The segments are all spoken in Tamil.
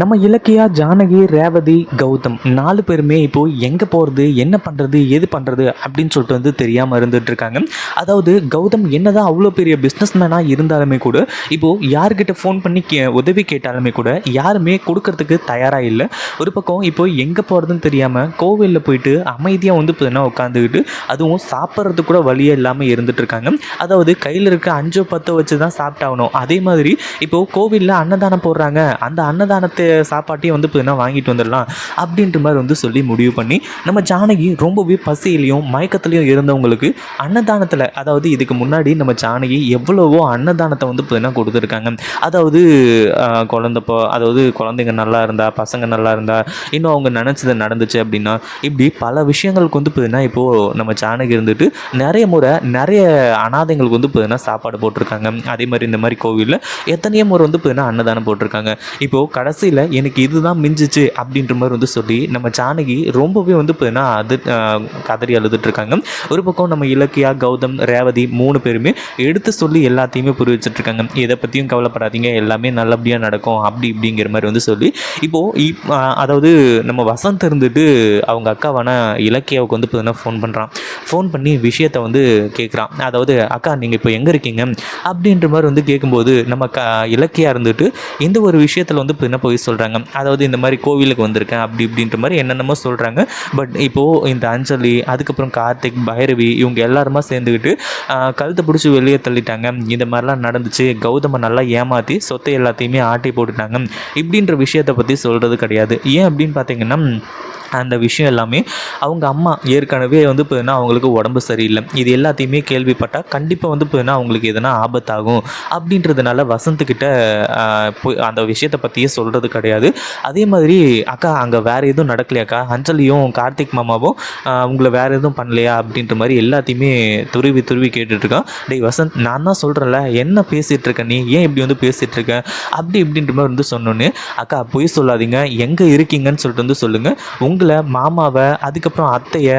நம்ம இலக்கியா ஜானகி ரேவதி கௌதம் நாலு பேருமே இப்போ எங்கே போகிறது என்ன பண்ணுறது எது பண்ணுறது அப்படின்னு சொல்லிட்டு வந்து தெரியாமல் இருந்துட்டு இருக்காங்க. அதாவது கௌதம் என்னதான் அவ்வளோ பெரிய பிஸ்னஸ் மேனாக இருந்தாலுமே கூட இப்போது யார்கிட்ட ஃபோன் பண்ணி கே உதவி கேட்டாலுமே கூட யாருமே கொடுக்கறதுக்கு தயாராக இல்லை. ஒரு பக்கம் இப்போ எங்கே போகிறதுன்னு தெரியாமல் கோவிலில் போயிட்டு அமைதியாக வந்து இப்போ உட்காந்துக்கிட்டு அதுவும் சாப்பிட்றதுக்கு கூட வழியே இல்லாமல் இருந்துட்டு இருக்காங்க. அதாவது கையில் இருக்க அஞ்சோ பத்தோ வச்சு தான் சாப்பிட்டாகணும். அதே மாதிரி இப்போது கோவிலில் அன்னதானம் போடுறாங்க. அந்த அன்னதானத்தை சாப்பாட்டையும் வந்து இப்போ வாங்கிட்டு வந்துடலாம் அப்படின்ற மாதிரி வந்து சொல்லி முடிவு பண்ணி நம்ம ஜானகி ரொம்பவே பசியிலையும் மயக்கத்துலையும் இருந்தவங்களுக்கு அன்னதானத்தில் அதாவது இதுக்கு முன்னாடி நம்ம ஜானகி எவ்வளவோ அன்னதானத்தை வந்து இப்போ கொடுத்துருக்காங்க. அதாவது ஆஹ், குழந்தப்போ அதாவது குழந்தைங்க நல்லா இருந்தா பசங்க நல்லா இருந்தா இன்னும் அவங்க நினச்சது நடந்துச்சு அப்படின்னா இப்படி பல விஷயங்களுக்கு வந்து இப்போ இப்போது நம்ம ஜானகி இருந்துட்டு நிறைய முறை நிறைய அனாதைங்களுக்கு வந்து இப்போ சாப்பாடு போட்டிருக்காங்க. அதே மாதிரி இந்த மாதிரி கோவிலில் எத்தனையோ முறை வந்து இப்போ அன்னதானம் போட்டிருக்காங்க. இப்போது கடைசி கடைசியில் எனக்கு இதுதான் மிஞ்சிச்சு அப்படின்ற மாதிரி வந்து சொல்லி நம்ம ஜானகி ரொம்பவே வந்து இப்போ அது கதறி அழுதுட்டு இருக்காங்க. ஒரு பக்கம் நம்ம இலக்கியா கௌதம் ரேவதி மூணு பேருமே எடுத்து சொல்லி எல்லாத்தையுமே புரிய வச்சுட்டு இருக்காங்க. எதை பற்றியும் கவலைப்படாதீங்க எல்லாமே நல்லபடியாக நடக்கும் அப்படி இப்படிங்கிற மாதிரி வந்து சொல்லி இப்போது இப் அதாவது நம்ம வசந்த் இருந்துட்டு அவங்க அக்காவான இலக்கியாவுக்கு வந்து இப்போ ஃபோன் பண்ணுறான் ஃபோன் பண்ணி விஷயத்தை வந்து கேட்குறான் அதாவது அக்கா நீங்கள் இப்போ எங்கே இருக்கீங்க? அப்படின்ற மாதிரி வந்து கேட்கும்போது நம்ம க இலக்கியா இருந்துட்டு இந்த ஒரு விஷயத்தில் வந்து என்ன போய் சொல்கிறாங்க அதாவது இந்த மாதிரி கோவிலுக்கு வந்திருக்கேன் அப்படி இப்படின்ற மாதிரி என்னென்னமோ சொல்கிறாங்க பட் இப்போது இந்த அஞ்சலி அதுக்கப்புறம் கார்த்திக் பைரவி இவங்க எல்லாருமா சேர்ந்துக்கிட்டு கழுத்தை பிடிச்சி வெளியே தள்ளிட்டாங்க. இந்த மாதிரிலாம் நடந்துச்சு. கௌதமை நல்லா ஏமாற்றி சொத்தை எல்லாத்தையுமே ஆட்டி போட்டுட்டாங்க. இப்படின்ற விஷயத்தை பற்றி சொல்கிறது கிடையாது. ஏன் அப்படின்னு பார்த்தீங்கன்னா அந்த விஷயம் எல்லாமே அவங்க அம்மா ஏற்கனவே வந்து இப்போ அவங்களுக்கு உடம்பு சரியில்லை. இது எல்லாத்தையுமே கேள்விப்பட்டால் கண்டிப்பாக வந்து இப்போ அவங்களுக்கு எதனா ஆபத்தாகும் அப்படின்றதுனால வசந்த்கிட்ட அந்த விஷயத்தை பற்றியே சொல்கிறது கிடையாது. அதே மாதிரி அக்கா அங்கே வேறு எதுவும் நடக்கலையாக்கா அஞ்சலியும் கார்த்திக் மாமாவும் உங்களை வேறு எதுவும் பண்ணலையா? அப்படின்ற மாதிரி எல்லாத்தையுமே துருவி துருவி கேட்டுட்ருக்கான் டேய் வசந்த் நான் தான் சொல்கிறேன்ல என்ன பேசிகிட்டு இருக்க நீ? ஏன் இப்படி வந்து பேசிகிட்டு இருக்க? அப்படி இப்படின்ற மாதிரி வந்து சொன்னோன்னே அக்கா பொய் சொல்லாதீங்க. எங்கே இருக்கீங்கன்னு சொல்லிட்டு வந்து சொல்லுங்கள் உங்கள் மாமாவை அதுக்கப்புறம் அத்தையை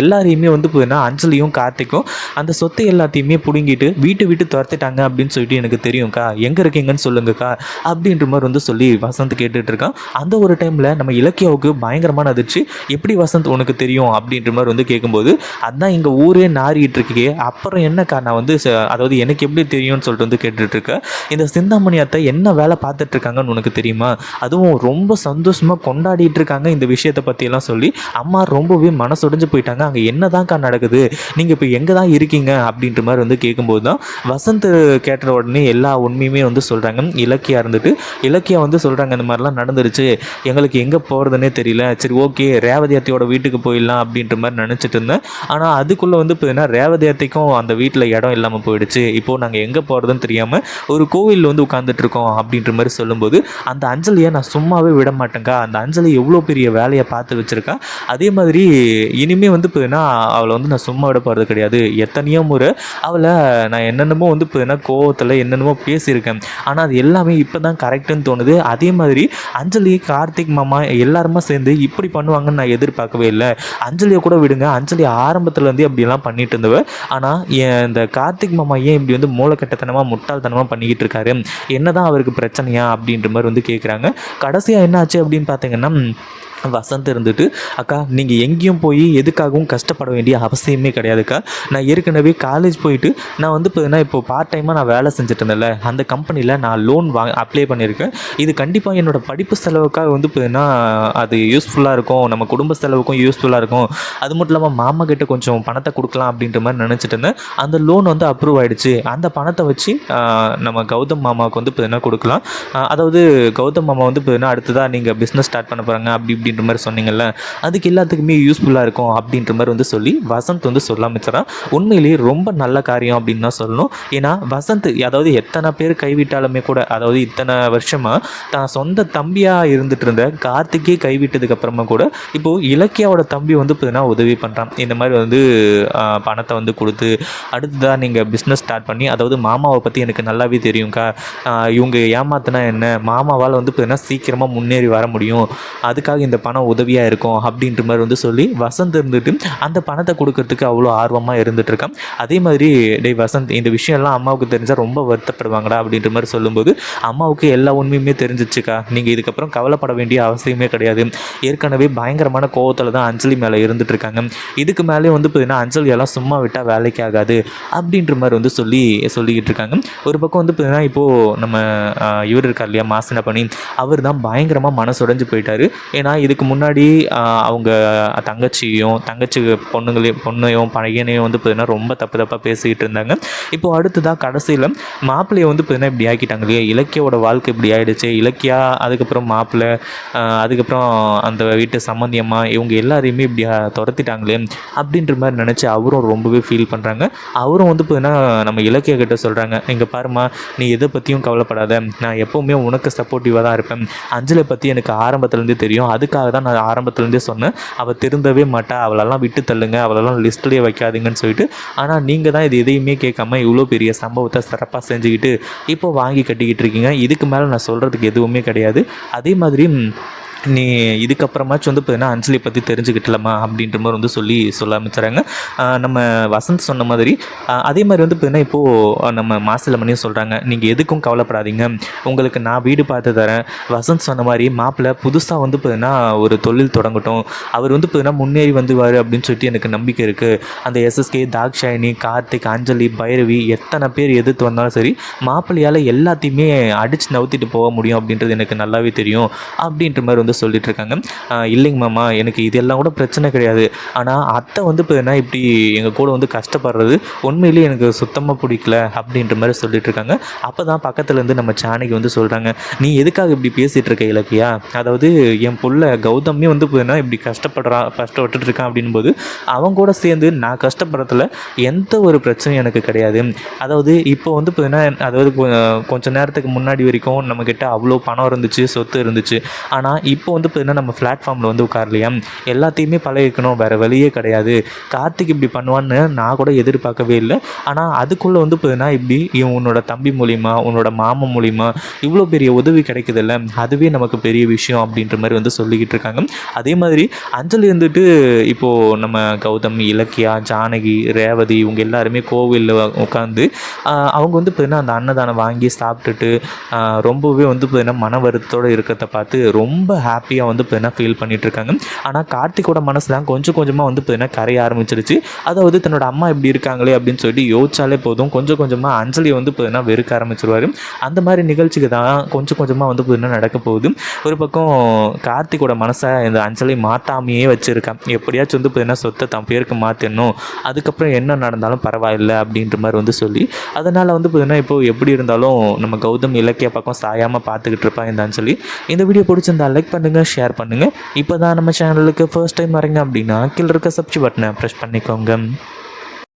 எல்லாரையுமே வந்து போதுன்னா அஞ்சலியும் கார்த்திக்கும் அந்த சொத்தை எல்லாத்தையுமே பிடுங்கிட்டு வீட்டு விட்டு துரத்திட்டாங்க அப்படின்னு சொல்லிட்டு எனக்கு தெரியும்க்கா. எங்கே இருக்கீங்கன்னு சொல்லுங்கக்கா அப்படின்ற மாதிரி வந்து சொல்லி வசந்த் கேட்டுட்டு இருக்கான். அந்த ஒரு டைமில் நம்ம இலக்கியாவுக்கு பயங்கரமான அதிர்ச்சி. எப்படி வசந்த் உனக்கு தெரியும் அப்படின்ற மாதிரி வந்து கேட்கும்போது அதான் எங்கள் ஊரே நாரிட்டு இருக்கே அப்புறம் என்னக்கா நான் வந்து ச- அதாவது எனக்கு எப்படி தெரியும்னு சொல்லிட்டு வந்து கேட்டுட்டு இருக்கேன் இந்த சிந்தாமணி அத்தை என்ன வேலை பார்த்துட்டு இருக்காங்கன்னு உனக்கு தெரியுமா? அதுவும் ரொம்ப சந்தோஷமாக கொண்டாடிட்டு இருக்காங்க இந்த விஷயத்தை பற்றியெல்லாம் சொல்லி அம்மா ரொம்பவே மனசுடைஞ்சு போயிட்டாங்க. அங்கே என்னதான்க்கா நடக்குது? நீங்கள் இப்போ எங்கே தான் இருக்கீங்க? அப்படின்ற மாதிரி வந்து கேட்கும்போது தான் வசந்த் கேட்ட உடனே எல்லா உண்மையுமே வந்து சொல்கிறாங்க இலக்கியா இருந்துட்டு இலக்கியா வந்து சொல்கிறாங்க இந்த மாதிரிலாம் நடந்துருச்சு. எங்களுக்கு எங்கே போகிறதுனே தெரியல. சரி ஓகே ரேவதி அத்தையோட வீட்டுக்கு போயிடலாம் அப்படின்ற மாதிரி நினச்சிட்டு இருந்தேன். ஆனால் அதுக்குள்ளே வந்து இப்போ என்ன ரேவதி அத்தைக்கும் அந்த வீட்டில் இடம் இல்லாமல் போயிடுச்சு. இப்போது நாங்கள் எங்கே போகிறதுன்னு தெரியாமல் ஒரு கோவிலில் வந்து உட்காந்துட்டு இருக்கோம் அப்படின்ற மாதிரி சொல்லும்போது அந்த அஞ்சலியை நான் சும்மாவே விட மாட்டேங்க அந்த அஞ்சலி எவ்வளோ பெரிய வேலையை பார்த்து வச்சுருக்கா. அதே மாதிரி இனிமே வந்து இப்போ அவளை வந்து நான் சும்மா விட போகிறது கிடையாது. எத்தனையோ முறை அவளை நான் என்னென்னமோ வந்து இப்போ கோவத்தில் என்னென்னமோ பேசியிருக்கேன். ஆனால் அது எல்லாமே இப்போ தான் கரெக்டுன்னு தோணுது. அதே மாதிரி அஞ்சலி கார்த்திக் மாமா எல்லாருமா சேர்ந்து இப்படி பண்ணுவாங்கன்னு நான் எதிர்பார்க்கவே இல்லை. அஞ்சலியை கூட விடுங்க. அஞ்சலி ஆரம்பத்துலேருந்து அப்படியெல்லாம் பண்ணிட்டு இருந்தவ. ஆனால் இந்த கார்த்திக் மாமா ஏன் இப்படி வந்து மூளைக்கட்டத்தனமாக முட்டாள்தனமாக பண்ணிக்கிட்டு இருக்காரு? என்னதான் அவருக்கு பிரச்சனையா அப்படின்ற மாதிரி வந்து கேட்குறாங்க கடைசியாக என்னாச்சு அப்படின்னு பார்த்தீங்கன்னா வசந்த் இருந்துட்டு அக்கா நீங்கள் எங்கேயும் போய் எதுக்காகவும் கஷ்டப்பட வேண்டிய அவசியமே கிடையாதுக்கா. நான் ஏற்கனவே காலேஜ் போயிட்டு நான் வந்து பார்த்தீங்கன்னா இப்போ பார்ட் டைமாக நான் வேலை செஞ்சுட்டு இருந்தேன்ல. அந்த கம்பெனியில் நான் லோன் வா அப்ளை பண்ணியிருக்கேன். இது கண்டிப்பாக என்னோட படிப்பு செலவுக்காக வந்து பார்த்தீங்கன்னா அது யூஸ்ஃபுல்லாக இருக்கும். நம்ம குடும்ப செலவுக்கும் யூஸ்ஃபுல்லாக இருக்கும். அது மட்டும் இல்லாமல் மாமா கிட்ட கொஞ்சம் பணத்தை கொடுக்கலாம் அப்படின்ற மாதிரி நினச்சிட்டு இருந்தேன். அந்த லோன் வந்து அப்ரூவ் ஆகிடுச்சு அந்த பணத்தை வச்சு நம்ம கௌதம் மாமாவுக்கு வந்து பார்த்தீங்கன்னா கொடுக்கலாம். அதாவது கௌதம் மாமா வந்து பார்த்தீங்கன்னா அடுத்ததாக நீங்கள் பிஸ்னஸ் ஸ்டார்ட் பண்ண போகிறாங்க அப்படி இப்படி அப்படின்ற மாதிரி சொன்னீங்கல்ல அதுக்கு எல்லாத்துக்குமே யூஸ்ஃபுல்லாக இருக்கும் அப்படின்ற மாதிரி வந்து சொல்லி வசந்த் வந்து சொல்ல ஆரம்பிச்சிடறான். உண்மையிலேயே ரொம்ப நல்ல காரியம் அப்படின்னு தான் சொல்லணும். ஏன்னா வசந்த் அதாவது எத்தனை பேர் கைவிட்டாலுமே கூட அதாவது இத்தனை வருஷமாக தான் சொந்த தம்பியாக இருந்துட்டு இருந்த கார்த்திக்கே கைவிட்டதுக்கு அப்புறமா கூட இப்போது இலக்கியாவோட தம்பி வந்து பார்த்தீங்கன்னா உதவி பண்ணுறான் இந்த மாதிரி வந்து பணத்தை வந்து கொடுத்து அடுத்ததாக நீங்கள் பிஸ்னஸ் ஸ்டார்ட் பண்ணி அதாவது மாமாவை பற்றி எனக்கு நல்லாவே தெரியும்க்கா. இவங்க ஏமாத்தினா என்ன? மாமாவால் வந்து பார்த்தீங்கன்னா சீக்கிரமாக முன்னேறி வர முடியும். அதுக்காக இந்த பணம் உதவியாக இருக்கும் அப்படின்ற மாதிரி வந்து சொல்லி வசந்த் இருந்துட்டு அந்த பணத்தை கொடுக்கறதுக்கு அவ்வளோ ஆர்வமாக இருந்துட்டுருக்கான் அதே மாதிரி டேய் வசந்த் இந்த விஷயம்லாம் அம்மாவுக்கு தெரிஞ்சால் ரொம்ப வருத்தப்படுவாங்கடா அப்படின்ற மாதிரி சொல்லும்போது அம்மாவுக்கு எல்லா உண்மையுமே தெரிஞ்சிச்சுக்கா. நீங்கள் இதுக்கப்புறம் கவலைப்பட வேண்டிய அவசியமே கிடையாது. ஏற்கனவே பயங்கரமான கோவத்தில் தான் அஞ்சலி மேலே இருந்துட்டுருக்காங்க இதுக்கு மேலே வந்து பார்த்தீங்கன்னா அஞ்சலி எல்லாம் சும்மா விட்டால் வேலைக்கு ஆகாது. அப்படின்ற மாதிரி வந்து சொல்லி சொல்லிக்கிட்டு இருக்காங்க. ஒரு பக்கம் வந்து பார்த்தீங்கன்னா இப்போது நம்ம இவர் இருக்கார் இல்லையா மாசின பண்ணி அவர் தான் பயங்கரமாக மனசுடைஞ்சு போயிட்டார். ஏன்னா இதுக்கு முன்னாடி அவங்க தங்கச்சியும் தங்கச்சி பொண்ணுங்களையும் பொண்ணையும் பையனையும் வந்து பார்த்தீங்கன்னா ரொம்ப தப்பு தப்பாக பேசிக்கிட்டு இருந்தாங்க. இப்போ அடுத்ததாக கடைசியில் மாப்பிள்ளையை வந்து பார்த்தீங்கன்னா இப்படி ஆக்கிட்டாங்க இல்லையா? இலக்கியோட வாழ்க்கை இப்படி ஆகிடுச்சு இலக்கியா அதுக்கப்புறம் மாப்பிள்ளை அதுக்கப்புறம் அந்த வீட்டு சம்மந்தியம்மா இவங்க எல்லாரையுமே இப்படி துரத்திட்டாங்களே அப்படின்ற மாதிரி நினச்சி அவரும் ரொம்பவே ஃபீல் பண்ணுறாங்க அவரும் வந்து பார்த்தீங்கன்னா நம்ம இலக்கிய கிட்ட சொல்கிறாங்க இங்கே பாருமா நீ எதை பற்றியும் கவலைப்படாத. நான் எப்போவுமே உனக்கு சப்போர்ட்டிவாக தான் இருப்பேன். அஞ்சலை பற்றி எனக்கு ஆரம்பத்துலேருந்து தெரியும். அதுக்கு அதுக்காக தான் நான் ஆரம்பத்துலேருந்தே சொன்னேன். அவள் திருந்தவே மாட்டா. அவளெல்லாம் விட்டு தள்ளுங்க. அவளெல்லாம் லிஸ்ட்லேயே வைக்காதீங்கன்னு சொல்லிட்டு. ஆனால் நீங்கள் தான் இது எதையுமே கேட்காம இவ்வளோ பெரிய சம்பவத்தை சிறப்பாக செஞ்சுக்கிட்டு இப்போ வாங்கி கட்டிக்கிட்டு இருக்கீங்க. இதுக்கு மேலே நான் சொல்கிறதுக்கு எதுவுமே கிடையாது. அதே மாதிரி நீ இதுக்கப்புறமாச்சும் வந்து பார்த்தீங்கன்னா அஞ்சலி பற்றி தெரிஞ்சுக்கிட்டலாமா அப்படின்ற மாதிரி வந்து சொல்லி சொல்ல ஆரம்பிச்சுறாங்க. நம்ம வசந்த் சொன்ன மாதிரி அதே மாதிரி வந்து பார்த்தீங்கன்னா இப்போது நம்ம மாசிலமணியும் சொல்கிறாங்க நீங்கள் எதுக்கும் கவலைப்படாதீங்க. உங்களுக்கு நான் வீடு பார்த்து தரேன். வசந்த் சொன்ன மாதிரி மாப்பிள்ளை புதுசாக வந்து பார்த்தீங்கன்னா ஒரு தொழில் தொடங்கட்டும். அவர் வந்து பார்த்தீங்கன்னா முன்னேறி வந்துவார் அப்படின்னு சொல்லிட்டு எனக்கு நம்பிக்கை இருக்குது அந்த எஸ்எஸ்கே தாக்ஷாயினி கார்த்திக் அஞ்சலி பைரவி எத்தனை பேர் எதிர்த்து வந்தாலும் சரி மாப்பிள்ளையால் எல்லாத்தையுமே அடித்து நவுத்திட்டு போக முடியும் அப்படின்றது எனக்கு நல்லாவே தெரியும். அப்படின்ற மாதிரி வந்து சொல்லிட்டு இருக்காங்க இல்லைங்க மாமா எனக்கு இதெல்லாம் கூட பிரச்சனை கிடையாது. ஆனால் அத்தை வந்து இப்போ என்ன இப்படி எங்கள் கூட வந்து கஷ்டப்படுறது உண்மையிலேயே எனக்கு சுத்தமாக பிடிக்கல அப்படின்ற மாதிரி சொல்லிட்டு இருக்காங்க அப்போ தான் பக்கத்துலேருந்து நம்ம சாணிக்கு வந்து சொல்கிறாங்க நீ எதுக்காக இப்படி பேசிகிட்டு இருக்க இலக்கியா? அதாவது என் புள்ள கௌதமே வந்து பார்த்தீங்கன்னா இப்படி கஷ்டப்படுறான் கஷ்டப்பட்டுட்டு இருக்கான் அப்படின்போது அவங்க கூட சேர்ந்து நான் கஷ்டப்படுறதுல எந்த ஒரு பிரச்சனையும் எனக்கு கிடையாது. அதாவது இப்போ வந்து பார்த்தீங்கன்னா அதாவது கொஞ்சம் நேரத்துக்கு முன்னாடி வரைக்கும் நம்மக்கிட்ட அவ்வளோ பணம் இருந்துச்சு சொத்து இருந்துச்சு. ஆனால் இப்போ இப்போ வந்து பார்த்தீங்கன்னா நம்ம பிளாட்ஃபார்மில் வந்து உட்காரலையா? எல்லாத்தையுமே பழகிக்கணும். வேறு வழியே கிடையாது. கார்த்திக் இப்படி பண்ணுவான்னு நான் கூட எதிர்பார்க்கவே இல்லை. ஆனால் அதுக்குள்ளே வந்து பார்த்தீங்கன்னா இப்படி இவன் உன்னோட தம்பி மூலிமா உன்னோட மாமன் மூலிமா இவ்வளோ பெரிய உதவி கிடைக்குதுல்ல? அதுவே நமக்கு பெரிய விஷயம் அப்படின்ற மாதிரி வந்து சொல்லிக்கிட்டு இருக்காங்க. அதே மாதிரி அஞ்சலி வந்துட்டு இப்போது நம்ம கௌதம் இலக்கியா ஜானகி ரேவதி இவங்க எல்லாருமே கோவிலில் உட்காந்து அவங்க வந்து பார்த்தீங்கன்னா அந்த அன்னதானம் வாங்கி சாப்பிட்டுட்டு ரொம்பவே வந்து பார்த்தீங்கன்னா மன வருத்தத்தோடு இருக்கிறத பார்த்து ரொம்ப ஹாப்பியாக வந்து பார்த்தீங்கன்னா ஃபீல் பண்ணிட்டு இருக்காங்க ஆனால் கார்த்திகோட மனசுலாம் கொஞ்சம் கொஞ்சமாக வந்து பார்த்தீங்கன்னா கரைய ஆரம்பிச்சிருச்சு. அதாவது தன்னோட அம்மா இப்படி இருக்காங்களே அப்படின்னு சொல்லிட்டு யோசிச்சாலே போதும். கொஞ்சம் கொஞ்சமாக அஞ்சலியை வந்து பார்த்தீங்கன்னா வெறுக்க ஆரம்பிச்சிருவாரு. அந்த மாதிரி நிகழ்ச்சிக்கு தான் கொஞ்சம் கொஞ்சமாக வந்து பார்த்தீங்கன்னா நடக்க போகுது. ஒரு பக்கம் கார்த்திகோட மனசை இந்த அஞ்சலி மாற்றாமையே வச்சுருக்கான். எப்படியாச்சும் வந்து பார்த்தீங்கன்னா சொத்தை தன் பேருக்கு மாற்றிடணும் அதுக்கப்புறம் என்ன நடந்தாலும் பரவாயில்லை அப்படின்ற மாதிரி வந்து சொல்லி அதனால் வந்து பார்த்தீங்கன்னா இப்போ எப்படி இருந்தாலும் நம்ம கௌதம் இலக்கிய பக்கம் சாயாமல் பார்த்துக்கிட்டு இருப்பான் இந்த அஞ்சலி. இந்த வீடியோ பிடிச்சிருந்தா லைக் பண்ணுங்கள் ஷேர் பண்ணுங்கள் இப்போ தான் நம்ம சேனலுக்கு ஃபர்ஸ்ட் டைம் வரீங்க அப்படின்னா கீழே இருக்க சப்ஸ்கிரைப் பட்டனை ப்ரெஸ் பண்ணிக்கோங்க.